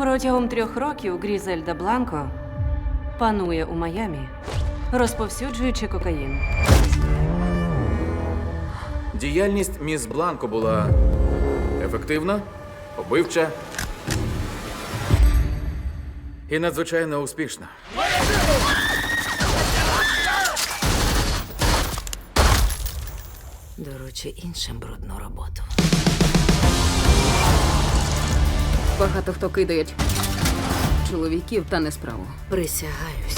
Протягом трьох років Грізельда Бланко панує у Майамі, розповсюджуючи кокаїн. Діяльність міс Бланко була ефективна, побивча і надзвичайно успішна. Доручи іншим брудну роботу. Багато хто кидають чоловіків та не справу. Присягаюсь.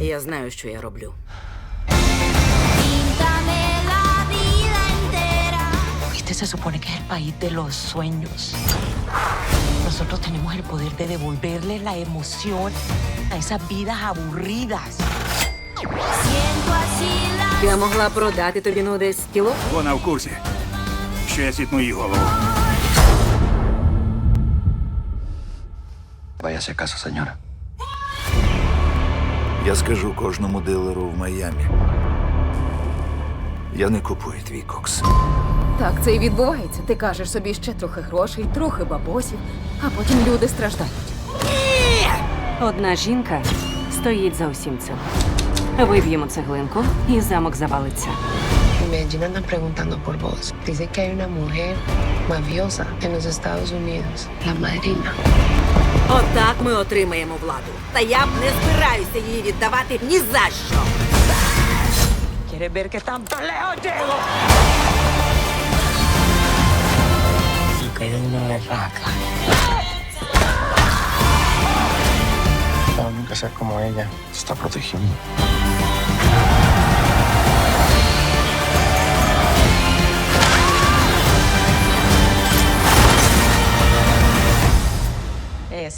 Я знаю, що я роблю. Este se supone que es el país de los sueños. Nosotros tenemos el poder de devolverle la emoción a esas vidas aburridas. Siento así la Я могла продати тобі ну десь кіло. Вона в курсі, що я сітну її голову. A casa, señora. Я скажу кожному дилеру в Майамі. Я не купую твій кокс. Так, це і відбувається. Ти кажеш собі ще трохи грошей, трохи бабосів, а потім люди страждають. Одна жінка стоїть за усім цим. Виб'ємо цеглинку, і замок завалиться. Medellín andan preguntando por vos. Dice que hay una mujer mafiosa en los Estados Unidos, la madrina. Отак ми отримаємо владу. Та я б не збираюся її віддавати ні за що. ¿Quieres ver qué tanto lejos llego? Caído en una berraca. Pero nunca ser como ella. Te está protegiendo.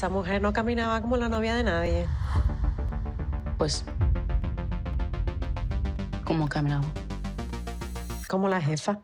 Esa mujer no caminaba como la novia de nadie. Pues, ¿cómo caminamos? Como la jefa.